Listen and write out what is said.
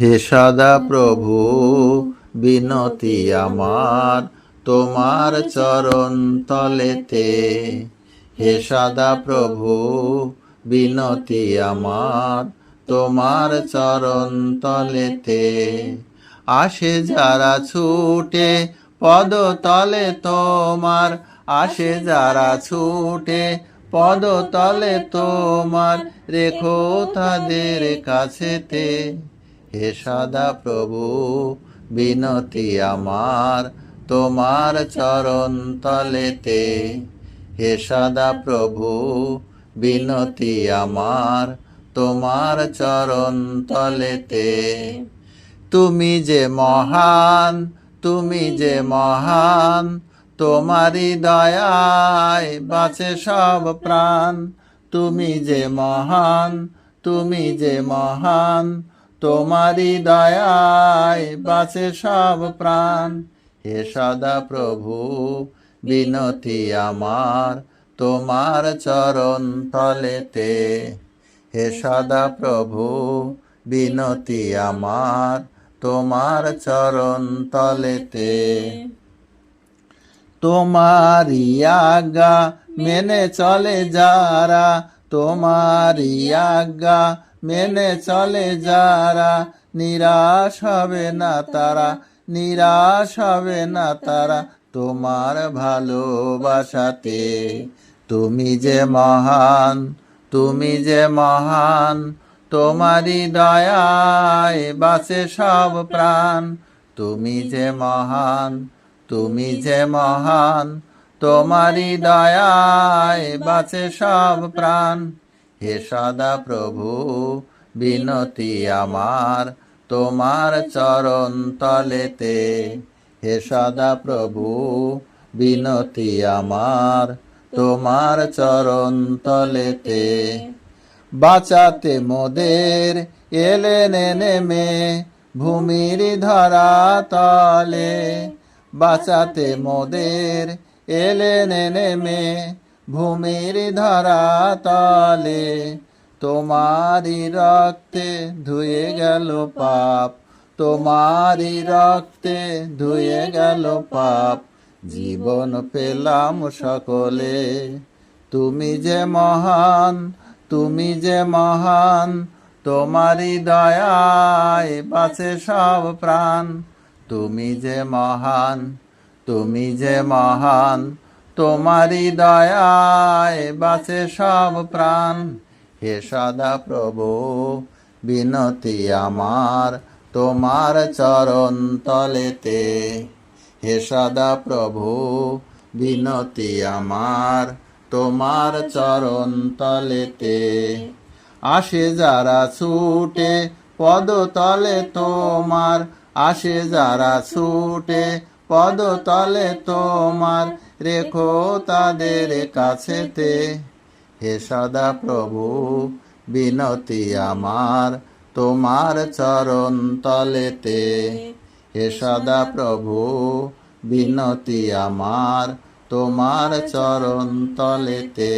হে সদা প্রভু, বিনতি আমার তোমার চরণ তলেতে। হে সদা প্রভু, বিনতি আমার তোমার চরণ তলেতে। আসে যারা ছুটে পদ তলে, তোমার আসে যারা ছুটে পদ তলে, তোমার রেখো তাদের কাছেতে। হে সদা প্রভু, বিনতি আমার তোমার চরণ তলেতে। হে সদা প্রভু, বিনতি আমার তোমার চরণ তলেতে। তুমি যে মহান, তুমি যে মহান, তোমারই দয়ায় বাঁচে সব প্রাণ। তুমি যে মহান, তুমি যে মহান তোমারই দয়ায় বাঁচে সব প্রাণ। হে সদা প্রভু, বিনতি আমার তোমার চরণ তলেতে। হে সদা প্রভু, বিনতি আমার তোমার চরণ তলেতে। তোমার আজ্ঞা মেনে চলে যারা তোমার আজ্ঞা মেনে চলে যারা, নিরাশ হবে না তারা, নিরাশ হবে না তারা তোমার ভালোবাসাতে। তুমি যে মহান, তুমি যে মহান, তোমারই দয়ায় বাঁচে সব প্রাণ। তুমি যে মহান, তুমি যে মহান, তোমারই দয়ায় বাঁচে সব প্রাণ। হে সদা প্রভু, বিনতি আমার তোমার চরণ তলেতে। হে সদা প্রভু, বিনতি আমার তোমার চরণ তলেতে। বাঁচাতে মোদের এলেন নেমে ভূমির ধরা তলে। বাঁচাতে মোদের এলেন নেমে ভূমির ধরা তলে তোমারই রক্তে ধুয়ে গেল পাপ, তোমারি রক্তে ধুয়ে গেল পাপ। জীবন পেলাম সকলে, তুমি যে মহান, তুমি যে মহান, তোমারি দয়ায় বাঁচে সব প্রাণ। তুমি যে মহান, তুমি যে মহান তোমারই দয়ায় বাঁচে সব প্রাণ। হে সদা প্রভু, বিনতি আমার তোমার চরণ তলেতে। হে সদা প্রভু, বিনতি আমার তোমার চরণ তলেতে। আসে যারা ছুটে পদ তলে তোমার, আসে যারা ছুটে পদ তলে তোমার রেখো তাদের কাছেতে। হে সদা প্রভু, বিনতি আমার তোমার চরণ তলেতে। হে সদা প্রভু, বিনতি আমার তোমার চরণ তলেতে।